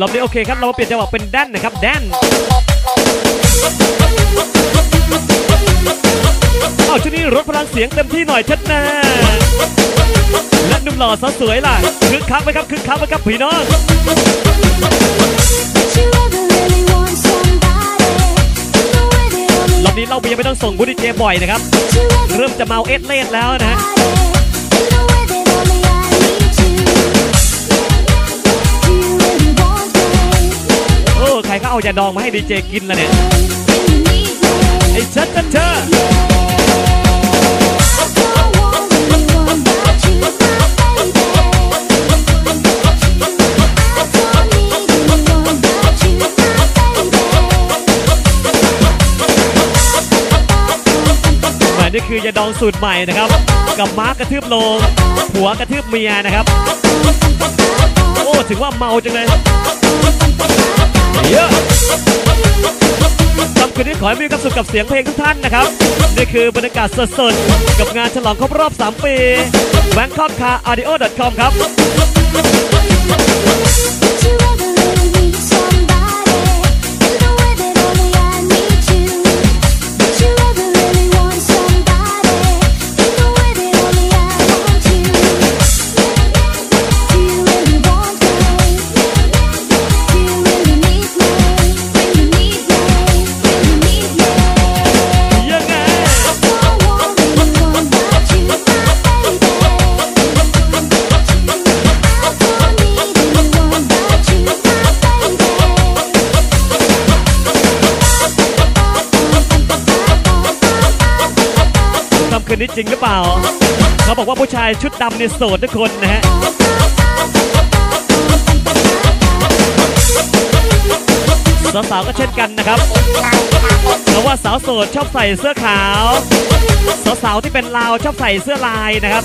รอบนี้โอเคครับ เรามาเปลี่ยนจังหวะเป็นแดนนะครับแดนเอาชุดนี้รถพลังเสียงเต็มที่หน่อยเชัดแน่และหนุ่มหล่อสาวสวยล่ะคึกคักไหมครับคึกคักไหมครับพี่น้อง Did you ever really want somebody in the way that only รอบนี้เราเบียร์ไม่ต้องส่งบูดีเจบ่อยนะครับ Did you ever เริ่มจะเมาเอสเลสแล้วนะฮะ เอายาดองมาให้ดีเจกินละเนี่ยไอ้ชัดชัดเธอนี่คือยาดองสูตรใหม่นะครับ กับม้ากระทืบโลงผัวกระทืบเมียนะครับ โอ้ ถึงว่าเมาจังเลย สำหรับคืนนี้ขอให้มีความสุขกับเสียงเพลงทุกท่านนะครับ นี่คือบรรยากาศสดๆ กับงานฉลองครบรอบ 3 ปี Bangkok Car Audio com ครับ คืนนี้จริงหรือเปล่า เขาบอกว่าผู้ชายชุดดำเนี่ยโสดทุกคนนะฮะสาวๆก็เช่นกันนะครับ เพราะว่าสาวโสดชอบใส่เสื้อขาว สาวๆที่เป็นลาวชอบใส่เสื้อลายนะครับ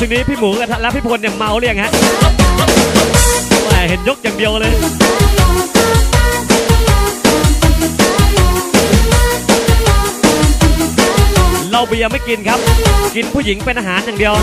ช่วงนี้พี่หมูกับและพี่พลเนี่ยเมาเรียงฮะแหมเห็นยกอย่างเดียวเลยเราเบียร์ไม่กินครับ กินผู้หญิงเป็นอาหารอย่างเดียว